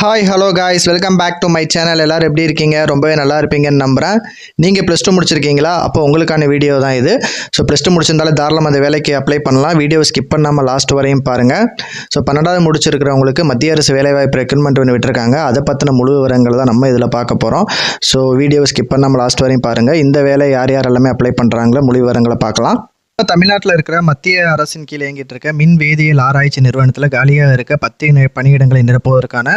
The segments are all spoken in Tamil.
Hi hello guys welcome back to my channel எல்லோரும் எப்படி இருக்கீங்க? ரொம்பவே நல்லா இருப்பீங்கன்னு நம்புகிறேன் நீங்கள் ப்ளஸ் டூ முடிச்சிருக்கீங்களா? அப்போ உங்களுக்கான வீடியோ தான் இது. ஸோ ப்ளஸ் டூ முடிச்சிருந்தாலே தாராளம் அந்த வேலைக்கு அப்ளை பண்ணலாம். வீடியோ ஸ்கிப் பண்ணாமல் லாஸ்ட் வரையும் பாருங்கள் ஸோ பன்னெண்டாவது முடிச்சிருக்கிறவங்களுக்கு மத்திய அரசு வேலைவாய்ப்பு ரெக்ரூட்மெண்ட் ஒன்று விட்டுருக்காங்க. அதை பற்றின முழு விவரங்கள் தான் நம்ம இதில் பார்க்க போகிறோம் ஸோ வீடியோ ஸ்கிப் பண்ணாமல் லாஸ்ட் வரையும் பாருங்கள் இந்த வேலை யார் யார் எல்லாமே அப்ளை பண்ணுறாங்களோ முழு விவரங்களை பார்க்கலாம். தமிழ்நாட்டில் இருக்கிற மத்திய அரசின் கீழே இயங்கிட்டு இருக்க மின் வேதியியல் ஆராய்ச்சி நிறுவனத்தில் காலியாக இருக்க பத்து நி- பணியிடங்களை நிரப்புவதற்கான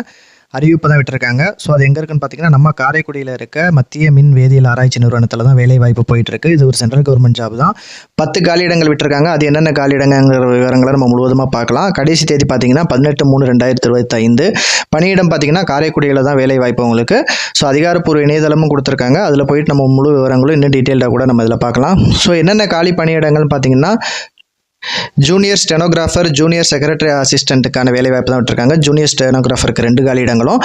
அறிவிப்பு தான் விட்டுருக்காங்க. ஸோ அது எங்கே இருக்குன்னு பார்த்தீங்கன்னா நம்ம காரைக்குடியில் இருக்க மத்திய மின் வேதியியல் ஆராய்ச்சி நிறுவனத்தில் தான் வேலை வாய்ப்பு போயிட்டு இருக்கு இது ஒரு சென்ட்ரல் கவர்மெண்ட் ஜாப் தான். பத்து காலியிடங்கள் விட்டுருக்காங்க. அது என்னென்ன காலியிடங்கிற விவரங்களை நம்ம முழுவதுமாக பார்க்கலாம். கடைசி தேதி பார்த்தீங்கன்னா பதினெட்டு மூணு ரெண்டாயிரத்தி இருபத்தைந்து. பணியிடம் பார்த்தீங்கன்னா காரைக்குடியில் தான் வேலை வாய்ப்பு உங்களுக்கு. ஸோ அதிகாரப்பூர்வ இணையதளமும் கொடுத்துருக்காங்க. அதில் போயிட்டு நம்ம முழு விவரங்களும் இன்னும் டீட்டெயில்டாக கூட நம்ம இதில் பார்க்கலாம். ஸோ என்னென்ன காலி பணியிடங்கள்னு பார்த்தீங்கன்னா ஜூனியர் ஸ்டெனோகிராஃபர் ஜூனியர் செக்ரட்டரி அசிஸ்டண்ட்டுக்கான வேலை வாய்ப்பு தான் விட்டுருக்காங்க. ஜூனியர் ஸ்டெனோகிராஃபருக்கு ரெண்டு காலி இடங்களும்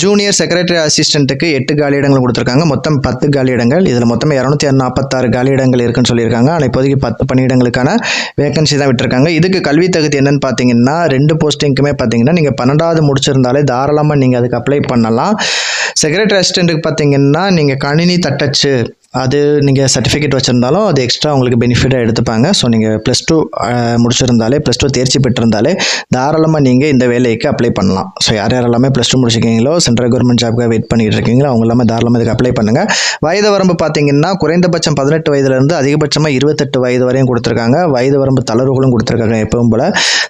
ஜூனியர் செக்ரட்டரி அசிஸ்டண்ட்டுக்கு எட்டு காலியடங்களும் கொடுத்துருக்காங்க. மொத்தம் பத்து காலி இடங்கள். இதில் மொத்தம் இரநூத்தி நாற்பத்தாறு காலி இடங்கள் இருக்குன்னு சொல்லியிருக்காங்க. ஆனால் இப்போதைக்கு பத்து பணியிடங்களுக்கான வேகன்சி தான் விட்டுருக்காங்க. இதுக்கு கல்வி தகுதி என்னன்னு பார்த்தீங்கன்னா ரெண்டு போஸ்டிங்க்குமே பார்த்தீங்கன்னா நீங்கள் பன்னெண்டாவது முடிச்சிருந்தாலே தாராளமாக நீங்கள் அதுக்கு அப்ளை பண்ணலாம். செக்ரட்டரி அசிஸ்டண்ட்டுக்கு பார்த்தீங்கன்னா நீங்கள் கணினி தட்டச்சு அது நீங்கள் சர்டிஃபிகேட் வச்சுருந்தாலும் அது எக்ஸ்ட்ரா உங்களுக்கு பெனிஃபிட்டாக எடுத்துப்பாங்க. ஸோ நீங்கள் ப்ளஸ் டூ முடிச்சிருந்தாலே ப்ளஸ் டூ தேர்ச்சி பெற்றிருந்தாலே தாராளமாக நீங்கள் இந்த வேலைக்கு அப்ளை பண்ணலாம். ஸோ யார் யாரெல்லாமே ப்ளஸ் டூ முடிச்சிருக்கீங்களோ சென்ட்ரல் கவர்மெண்ட் ஜாப்க்காக வெயிட் பண்ணிட்டு இருக்கீங்களோ அவங்க எல்லாமே தாராளமாக இதுக்கு அப்ளை பண்ணுங்கள் வயது வரம்பு பார்த்தீங்கன்னா குறைந்தபட்சம் பதினெட்டு வயதுலேருந்து அதிகபட்சமாக இருபத்தெட்டு வயது வரையும் கொடுத்துருக்காங்க. வயது வரம்பு தளர்வுகளும் கொடுத்துருக்காங்க எப்பவும் போல்.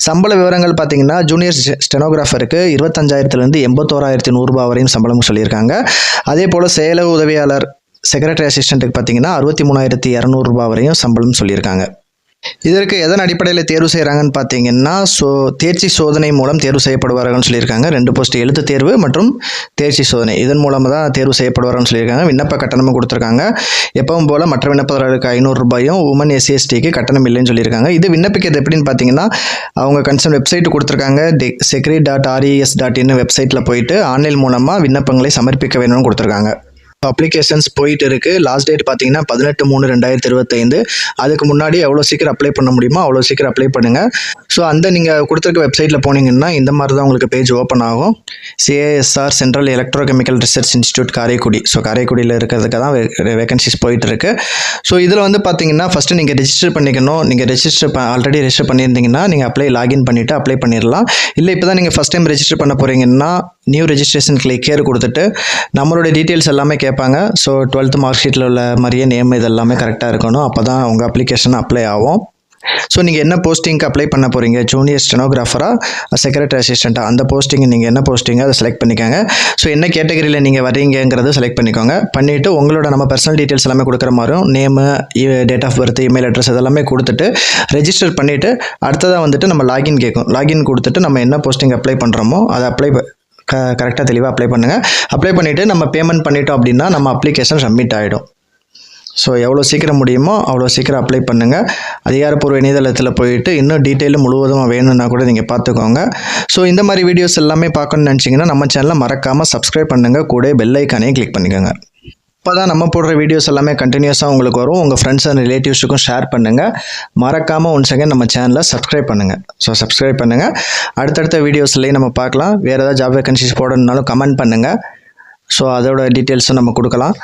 சம்பள விவரங்கள் பார்த்தீங்கன்னா ஜூனியர் ஸ்டெனோகிராஃபருக்கு இருபத்தஞ்சாயிரத்துலேருந்து எண்பத்தோராயிரத்தி நூறுரூபா வரையும் சம்பளம் சொல்லியிருக்காங்க. அதே போல் சேல உதவியாளர் செக்ரட்டரி அசிஸ்டண்ட்டுக்கு பார்த்தீங்கன்னா அறுபத்தி மூணாயிரத்தி இரநூறுபா வரையும் சம்பளம் சொல்லியிருக்காங்க. இதற்கு எதன் அடிப்படையில் தேர்வு செய்கிறாங்கன்னு பார்த்தீங்கன்னா சோ தேர்ச்சி சோதனை மூலம் தேர்வு செய்யப்படுவார்கள்னு சொல்லியிருக்காங்க. ரெண்டு போஸ்ட் எழுத்து தேர்வு மற்றும் தேர்ச்சி சோதனை. இதன் மூலமாக தான் தேர்வு செய்யப்படுவார்கள்னு சொல்லியிருக்காங்க. விண்ணப்ப கட்டணமும் கொடுத்துருக்காங்க. எப்பவும் போல் மற்ற விண்ணப்பதாரர்களுக்கு ஐநூறு ரூபாயும் உமன் எஸ்சிஎஸ்டிக்கு கட்டணம் இல்லைன்னு சொல்லியிருக்காங்க. இது விண்ணப்பிக்கிறது எப்படின்னு பார்த்தீங்கன்னா அவங்க கன்சர்ன் வெப்சைட் கொடுத்துருக்காங்க. செக்ரி டாட் ஆர்இஎஸ் டாட் இன் வெப்சைட்டில் போயிட்டு ஆன்லைன் மூலமாக விண்ணப்பங்களை சமர்ப்பிக்க வேணும்னு கொடுத்துருக்காங்க. அப்ளிகேஷன்ஸ் போயிட்டு இருக்கு லாஸ்ட் டேட் பார்த்தீங்கன்னா பதினெட்டு மூணு ரெண்டாயிரத்தி இருபத்தைந்து. அதுக்கு முன்னாடி எவ்வளோ சீக்கிரம் அப்ளை பண்ண முடியுமோ அவ்வளோ சீக்கிரம் அப்ளை பண்ணுங்கள் ஸோ அந்த நீங்கள் கொடுத்துருக்க வெப்சைட்டில் போனீங்கன்னா இந்த மாதிரி தான் உங்களுக்கு பேஜ் ஓப்பன் ஆகும். CASR central electrochemical research institute Karaikudi. So காரைக்குடியில் இருக்கிறதுக்கு தான் வேகன்சிஸ் போயிட்டு இருக்கு ஸோ இதில் வந்து பார்த்தீங்கன்னா ஃபஸ்ட்டு நீங்கள் ரெஜிஸ்டர் பண்ணிக்கணும். நீங்கள் ரெஜிஸ்டர் ஆல்ரெடி ரெஜிஸ்டர் பண்ணியிருந்தீங்கன்னா நீங்கள் அப்ளை லாகின் பண்ணிவிட்டு அப்ளை பண்ணிடலாம் இல்லை இப்போ தான் நீங்கள் ஃபஸ்ட் டைம் ரெஜிஸ்டர் பண்ண போகிறீங்கன்னா நியூ ரெஜிஸ்ட்ரேஷன் கிளிக் கேர் கொடுத்துட்டு நம்மளோட டீட்டெயில்ஸ் எல்லாமே கேட்பாங்க. ஸோ டுவெல்த் மார்க் ஷீட்டில் உள்ள மாதிரியே நேம் இது எல்லாமே கரெக்டாக இருக்கணும். அப்போ தான் உங்கள் அப்ளிகேஷன் அப்ளை ஆகும். ஸோ நீங்கள் என்ன போஸ்டிங்க்கு அப்ளை பண்ண போகிறீங்க ஜூனியர் ஸ்டெனோகிராஃபராக செக்ரட்டரி அசிஸ்டண்ட்டாக அந்த போஸ்டிங் நீங்கள் என்ன போஸ்டிங்கோ அதை செலக்ட் பண்ணிக்கோங்க. ஸோ என்ன கேட்டகரியில் நீங்கள் வரீங்கிறத செலக்ட் பண்ணிக்கோங்க. பண்ணிவிட்டு உங்களோட நம்ம பர்சனல் டீட்டெயில்ஸ் எல்லாமே கொடுக்குற மாதிரியும் name date of birth email address இதெல்லாமே கொடுத்துட்டு ரெஜிஸ்டர் பண்ணிவிட்டு அடுத்ததாக வந்துட்டு நம்ம லாகின் கேட்கும். லாகின் கொடுத்துட்டு நம்ம என்ன போஸ்டிங் அப்ளை பண்ணுறோமோ அதை அப்ளை க கரெக்டாக தெளிவாக அப்ளை பண்ணுங்கள் அப்ளை பண்ணிவிட்டு நம்ம பேமெண்ட் பண்ணிட்டோம் அப்படின்னா நம்ம அப்ளிகேஷன் சப்மிட் ஆகிடும் ஸோ எவ்வளோ சீக்கிரம் முடியுமோ அவ்வளோ சீக்கிரம் அப்ளை பண்ணுங்கள் அதிகாரப்பூர்வ இணையதளத்தில் போயிட்டு இன்னும் டீட்டெயிலும் முழுவதுமாக வேணும்னா கூட நீங்கள் பார்த்துக்கோங்க. ஸோ இந்த மாதிரி வீடியோஸ் எல்லாமே பார்க்கணும்னு நினச்சிங்கன்னா நம்ம சேனலை மறக்காமல் சப்ஸ்கிரைப் பண்ணுங்கள் கூட பெல் ஐக்கானையும் கிளிக் பண்ணிக்கோங்க. இப்போ தான் நம்ம போடுற வீடியோஸ் எல்லாமே கண்டினியூஸாக உங்களுக்கு வரும். உங்கள் ஃப்ரெண்ட்ஸ் அண்ட் ரிலேட்டிவ்ஸுக்கும் ஷேர் பண்ணுங்கள் மறக்காமல் ஒன் செகண்ட் நம்ம சேனலை சப்ஸ்கிரைப் பண்ணுங்கள் ஸோ சப்ஸ்கிரைப் பண்ணுங்கள் அடுத்தடுத்த வீடியோஸ்லேயும் நம்ம பார்க்கலாம். வேறு ஏதாவது ஜாப் வேகன்சிஸ் போடணுன்னாலும் கமெண்ட் பண்ணுங்கள் ஸோ அதோட டீட்டெயில்ஸும் நம்ம கொடுக்கலாம்.